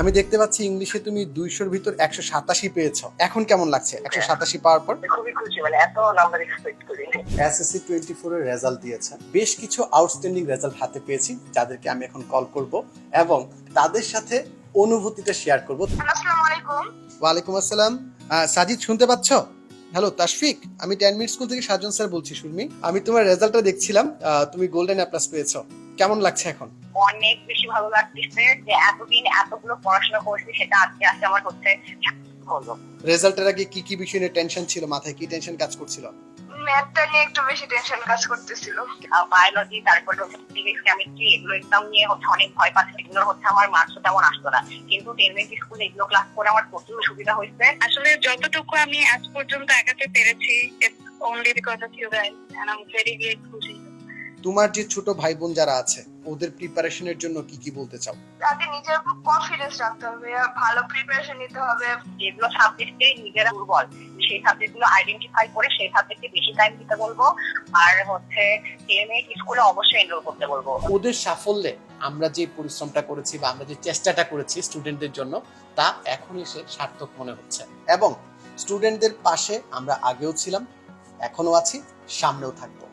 আমি দেখতে পাচ্ছি ইংলিশে তুমি দুইশোর ভিতর একশো সাতাশি পেয়েছ। এখন কেমন লাগছে? একশো সাতাশি পাওয়ার পর? খুবই খুশি মানে এত নাম্বার এক্সপেক্ট করিনি এসএসসি টোয়েন্টি ফোর এর রেজাল্ট দিয়েছে। বেশ কিছু আউটস্ট্যান্ডিং রেজাল্ট হাতে পেয়েছি যাদেরকে আমি এখন কল করব এবং তাদের সাথে অনুভূতিটা শেয়ার করব। আসসালামু আলাইকুম। ওয়ালাইকুম আসসালাম। সাজিদ শুনতে পাচ্ছ? হ্যালো তাশফিক? আমি টেন মিনিট স্কুল থেকে সাজন স্যার বলছি সুরমি। আমি তোমার রেজাল্টটা দেখছিলাম। তুমি গোল্ডেন অ্যাপ্লাস পেয়েছ। কেমন লাগছে এখন? অনেক বেশি ভালো লাগতেছে যে এতদিন এতগুলো পড়াশোনা করছি সেটা আজকে আজকে আমার হচ্ছে হলো। রেজাল্টের আগে কি কি বিষয় নিয়ে টেনশন ছিল মাথায়? কি টেনশন কাজ করছিল? ম্যাথটা নিয়ে একটু বেশি টেনশন কাজ করতেছিল। বায়োলজি তারপরে হচ্ছে ফিজিক্স কেমিস্ট্রি এগুলো এক্সাম নিয়ে হচ্ছে অনেক ভয় পাচ্ছি এগুলো হচ্ছে আমার মার্কসও তেমন আসতো না। কিন্তু টেনমেন্ট স্কুলে এগুলো ক্লাস করে আমার প্রচুর সুবিধা হয়েছে। আসলে যতটুকু আমি আজ পর্যন্ত একাতে পেরেছি only because of you guys and I am very grateful তোমার যে ছোট ভাই বোন যারা আছে ওদের প্রিপারেশনের জন্য কি কি বলতে চাও? তাদের নিজের উপর কনফিডেন্স রাখতে হবে ভালো প্রিপারেশন নিতে হবে যেগুলো সাবজেক্টে নিজেরা দুর্বল। সেই সাবজেক্টগুলো আইডেন্টিফাই করে সেই সাবজেক্টে বেশি টাইম দিতে বলব। আর হচ্ছে টেনমেন্ট স্কুলে অবশ্যই এনরোল করতে বলব। ওদের সাফল্যে আমরা যে পরিশ্রমটা করেছি বা আমরা যে চেষ্টাটা করেছি স্টুডেন্টদের জন্য তা এখন এসে সার্থক মনে হচ্ছে। এবং স্টুডেন্টদের পাশে আমরা আগেও ছিলাম এখনও আছি সামনেও থাকব।